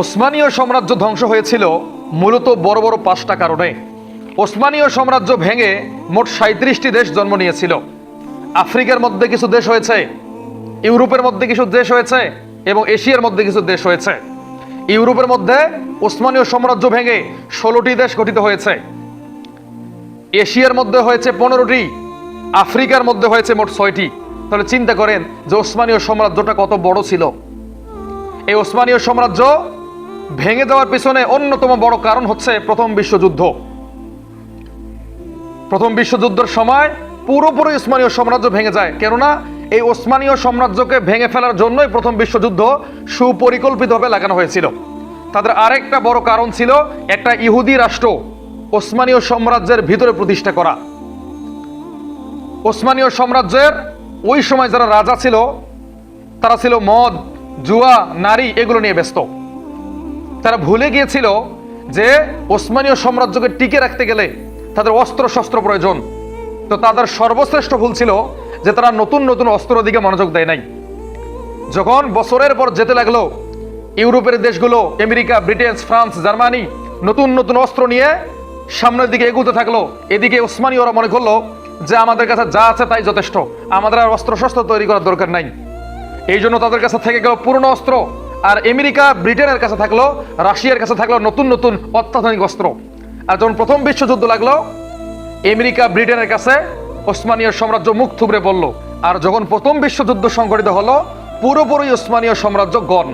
ওসমানীয় সাম্রাজ্য ধ্বংস হয়েছিল মূলত বড় বড় পাঁচটা কারণে। ওসমানীয় সাম্রাজ্য ভেঙে মোট সাঁত্রিশটি দেশ জন্ম নিয়েছিল। আফ্রিকার মধ্যে কিছু দেশ হয়েছে, ইউরোপের মধ্যে কিছু দেশ হয়েছে এবং এশিয়ার মধ্যে কিছু দেশ হয়েছে। ইউরোপের মধ্যে ওসমানীয় সাম্রাজ্য ভেঙে ষোলোটি দেশ গঠিত হয়েছে। এশিয়ার মধ্যে হয়েছে পনেরোটি, আফ্রিকার মধ্যে হয়েছে মোট ছয়টি। তাহলে চিন্তা করেন যে ওসমানীয় সাম্রাজ্যটা কত বড় ছিল। এই ওসমানীয় সাম্রাজ্য ভেঙে যাওয়ার পিছনে অন্যতম বড় কারণ হচ্ছে প্রথম বিশ্বযুদ্ধ। প্রথম বিশ্বযুদ্ধের সময় পুরোপুরি ওসমানীয় সাম্রাজ্য ভেঙে যায়। কেননা, এই ওসমানীয় সাম্রাজ্যকে ভেঙে ফেলার জন্যই প্রথম বিশ্বযুদ্ধ সুপরিকল্পিতভাবে লাগানো হয়েছিল। তাদের আরেকটা বড় কারণ ছিল একটা ইহুদি রাষ্ট্র ওসমানীয় সাম্রাজ্যের ভিতরে প্রতিষ্ঠা করা। ওসমানীয় সাম্রাজ্যের ওই সময় যারা রাজা ছিল, তারা ছিল মদ, জুয়া, নারী, এগুলো নিয়ে ব্যস্ত। তারা ভুলে গিয়েছিল যে ওসমানীয় সাম্রাজ্যকে টিকে রাখতে গেলে তাদের অস্ত্র শস্ত্র প্রয়োজন। তো তাদের সর্বশ্রেষ্ঠ ভুল ছিল যে তারা নতুন নতুন অস্ত্র দিকে মনোযোগ দেয় নাই। যখন বছরের পর যেতে লাগল, ইউরোপের দেশগুলো, আমেরিকা, ব্রিটেন, ফ্রান্স, জার্মানি নতুন নতুন অস্ত্র নিয়ে সামনের দিকে এগুতে থাকল। এদিকে ওসমানীয়রা মনে করল যে আমাদের কাছে যা আছে তাই যথেষ্ট। আমাদের আর অস্ত্র শস্ত্র তৈরি করার দরকার নাই। এই জন্য তাদের কাছে থেকে গেল পুরনো অস্ত্র। আর আমেরিকা ব্রিটেনের কাছে থাকল, রাশিয়ার কাছে থাকল নতুন নতুন অত্যাধুনিক অস্ত্র। আর যখন প্রথম বিশ্বযুদ্ধ লাগল, আমেরিকা ব্রিটেনের কাছে ওসমানীয় সাম্রাজ্য মুখ থুবড়ে পড়ল। আর যখন প্রথম বিশ্বযুদ্ধ সংঘটিত হলো, পুরোপুরি ওসমানীয় সাম্রাজ্য গণ।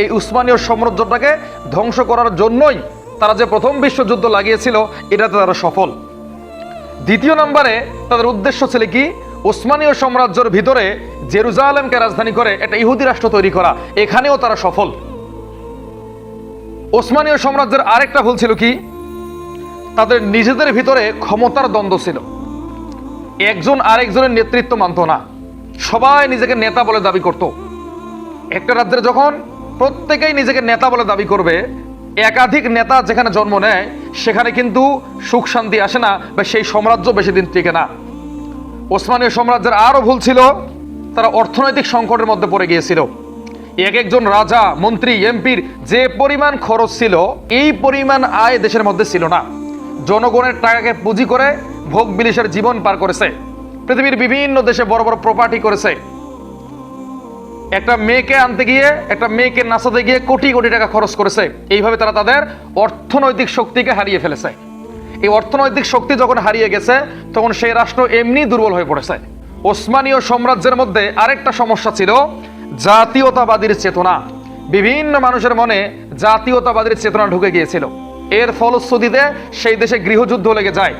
এই উসমানীয় সাম্রাজ্যটাকে ধ্বংস করার জন্যই তারা যে প্রথম বিশ্বযুদ্ধ লাগিয়েছিল, এটাতে তারা সফল। দ্বিতীয় নম্বরে তাদের উদ্দেশ্য ছিল কি, ওসমানীয় সাম্রাজ্যের ভিতরে জেরুজালেমকে রাজধানী করে একটা ইহুদি রাষ্ট্র তৈরি করা, এখানেও তারা সফল। ওসমানীয় সাম্রাজ্যের আরেকটা ভুল ছিল কি? তাদের নিজেদের ভিতরে ক্ষমতার দ্বন্দ্ব ছিল। একজন আরেকজনের নেতৃত্ব মানত না। সবাই নিজেকে নেতা বলে দাবি করত। একটা রাজ্যের যখন প্রত্যেকেই নিজেকে নেতা বলে দাবি করবে, একাধিক নেতা যেখানে জন্ম নেয়, সেখানে কিন্তু সুখ শান্তি আসে না বা সেই সাম্রাজ্য বেশি দিন টিকে না। ওসমানীয় সাম্রাজ্যের আরও ভুল ছিল তারা অর্থনৈতিক সংকটের মধ্যে পড়ে গিয়েছিল। এক একজন রাজা, মন্ত্রী, এমপির যে পরিমাণ খরচ ছিল, এই পরিমাণ আয় দেশের মধ্যে ছিল না। জনগণের টাকাকে পুঁজি করে ভোগ বিলাসের জীবন পার করেছে। পৃথিবীর বিভিন্ন দেশে বড় বড় প্রপার্টি করেছে। একটা মেয়েকে আনতে গিয়ে, একটা মেয়েকে নাচাতে গিয়ে কোটি কোটি টাকা খরচ করেছে। এইভাবে তারা তাদের অর্থনৈতিক শক্তিকে হারিয়ে ফেলেছে। এই অর্থনৈতিক শক্তি যখন হারিয়ে গেছে, তখন সেই রাষ্ট্র এমনি দুর্বল হয়ে পড়েছে। ওসমানীয় সাম্রাজ্যের মধ্যে আরেকটা সমস্যা ছিল জাতীয়তাবাদীর চেতনা। বিভিন্ন মানুষের মনে জাতীয়তাবাদীর চেতনা ঢুকে গিয়েছিল। এর ফলশ্রুতিতে সেই দেশে গৃহযুদ্ধ লেগে যায়।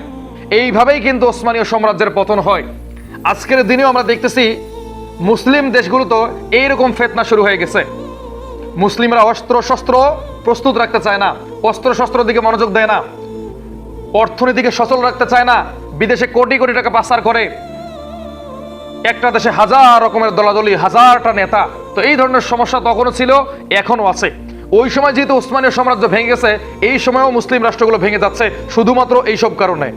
এইভাবেই কিন্তু ওসমানীয় সাম্রাজ্যের পতন হয়। আজকের দিনেও আমরা দেখতেছি মুসলিম দেশগুলোতে এইরকম ফেতনা শুরু হয়ে গেছে। মুসলিমরা অস্ত্র শস্ত্র প্রস্তুত রাখতে চায় না অস্ত্র শস্ত্রের দিকে মনোযোগ দেয় না, অর্থনীতিকে সচল রাখতে চায় না, বিদেশে কোটি কোটি টাকা পাচার করে একটা দেশে হাজার রকমের দলাদলি, হাজারটা নেতা। তো এই ধরনের সমস্যা তখনও ছিল এখনও আছে। ওই সময় যেহেতু উসমানীয় সাম্রাজ্য ভেঙে গেছে, এই সময়ও মুসলিম রাষ্ট্রগুলো ভেঙে যাচ্ছে, শুধুমাত্র এইসব কারণে।